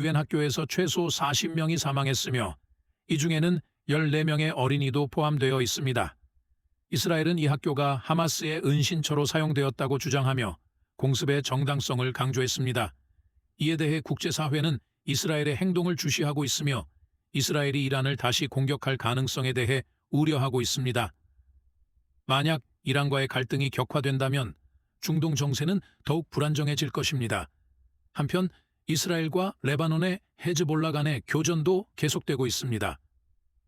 유엔 학교에서 최소 40명이 사망했으며 이 중에는 14명의 어린이도 포함되어 있습니다. 이스라엘은 이 학교가 하마스의 은신처로 사용되었다고 주장하며 공습의 정당성을 강조했습니다. 이에 대해 국제사회는 이스라엘의 행동을 주시하고 있으며 이스라엘이 이란을 다시 공격할 가능성에 대해 우려하고 있습니다. 만약 이란과의 갈등이 격화된다면 중동 정세는 더욱 불안정해질 것입니다. 한편 이스라엘과 레바논의 헤즈볼라 간의 교전도 계속되고 있습니다.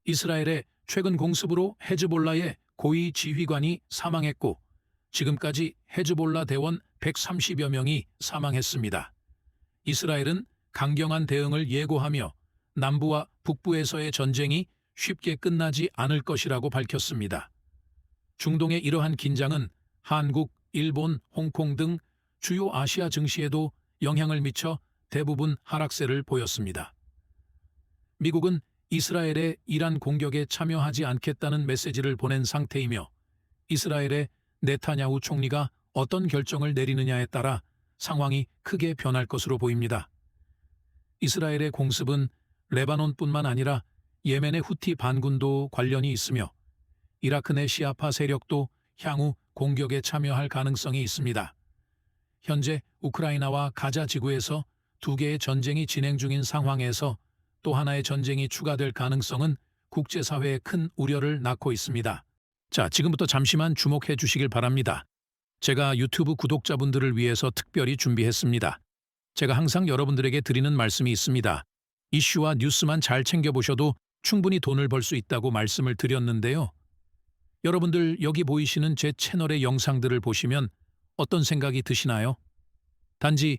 이스라엘의 최근 공습으로 헤즈볼라의 고위 지휘관이 사망했고 지금까지 헤즈볼라 대원 130여 명이 사망했습니다. 이스라엘은 강경한 대응을 예고하며 남부와 북부에서의 전쟁이 쉽게 끝나지 않을 것이라고 밝혔습니다. 중동의 이러한 긴장은 한국, 일본, 홍콩 등 주요 아시아 증시에도 영향을 미쳐 대부분 하락세를 보였습니다. 미국은 이스라엘의 이란 공격에 참여하지 않겠다는 메시지를 보낸 상태이며 이스라엘의 네타냐후 총리가 어떤 결정을 내리느냐에 따라 상황이 크게 변할 것으로 보입니다. 이스라엘의 공습은 레바논뿐만 아니라 예멘의 후티 반군도 관련이 있으며 이라크 내 시아파 세력도 향후 공격에 참여할 가능성이 있습니다. 현재 우크라이나와 가자 지구에서 두 개의 전쟁이 진행 중인 상황에서 또 하나의 전쟁이 추가될 가능성은 국제사회에 큰 우려를 낳고 있습니다. 자, 지금부터 잠시만 주목해 주시길 바랍니다. 제가 유튜브 구독자분들을 위해서 특별히 준비했습니다. 제가 항상 여러분들에게 드리는 말씀이 있습니다. 이슈와 뉴스만 잘 챙겨보셔도 충분히 돈을 벌 수 있다고 말씀을 드렸는데요. 여러분들 여기 보이시는 제 채널의 영상들을 보시면 어떤 생각이 드시나요? 단지